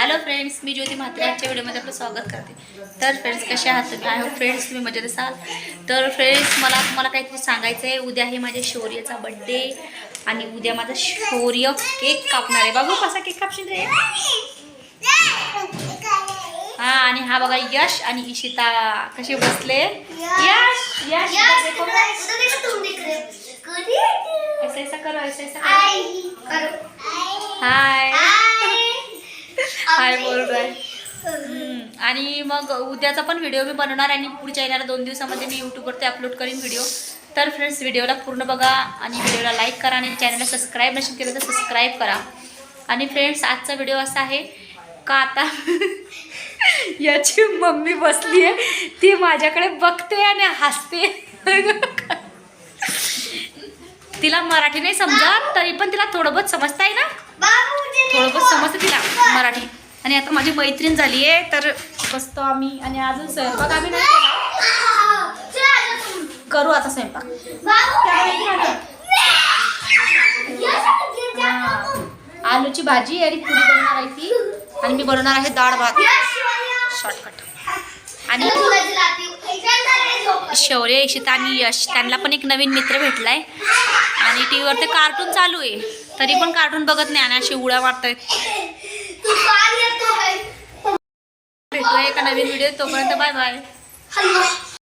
Hello friends मी ज्योती म्हात्रे. आजच्या व्हिडिओमध्ये आपलं स्वागत करते. तर फ्रेंड्स कसे आहात तुम्ही? आय होप फ्रेंड्स तुम्ही मजेत असाल. तर फ्रेंड्स मला तुम्हाला काहीतरी सांगायचं आहे. उद्या आहे माझ्या शौर्याचा बड्डे आणि उद्या माझा शौर्य केक कापणार आहे. बाबू कसा केक कापशील रे? हा आणि हा बघा यश आणि इशिता कसे बसले? यश यश देखो. ऐसा ऐसा करो ऐसा ऐसा करो. हाय हाय बोल रहा है. हम्म, आणि मग उद्याचा पण व्हिडिओ मी बनवणार आणि पुढच्या येणाऱ्या दोन दिवसामध्ये मी यूट्यूबवरती अपलोड करीन व्हिडिओ तर फ्रेंड्स व्हिडिओला पूर्ण बघा आणि व्हिडिओला लाईक करा आणि चॅनलला सबस्क्राईब नसेल केलं तर सबस्क्राईब करा. आणि फ्रेंड्स आजचा व्हिडिओ असा आहे का आता याची मम्मी बसली आहे ती माझ्याकडे बघते आणि हसते. तिला मराठी नाही समजत तरी पण तिला थोडं बहुत समजता आहे ना थोडं बहुत समजतं तिला. आणि आता माझी मैत्रीण झाली आहे तर बसतो आम्ही. आणि अजून स्वयंपाक आम्ही नाही केला. करू आता स्वयंपाक. आलूची भाजी आणि पुरी बनवणार आहे ती. आणि मी बनवणार आहे डाळ भात. शॉर्टकट आणि शौर्य इशिता आणि यश त्यांना पण एक नवीन मित्र भेटलाय. आणि टी व्हीवर ते कार्टून चालू आहे. तरी पण कार्टून बघत नाही आणि अशी उड्या मारतायत. भेटूया एका नवीन व्हिडिओ तोपर्यंत बाय बाय हॅलो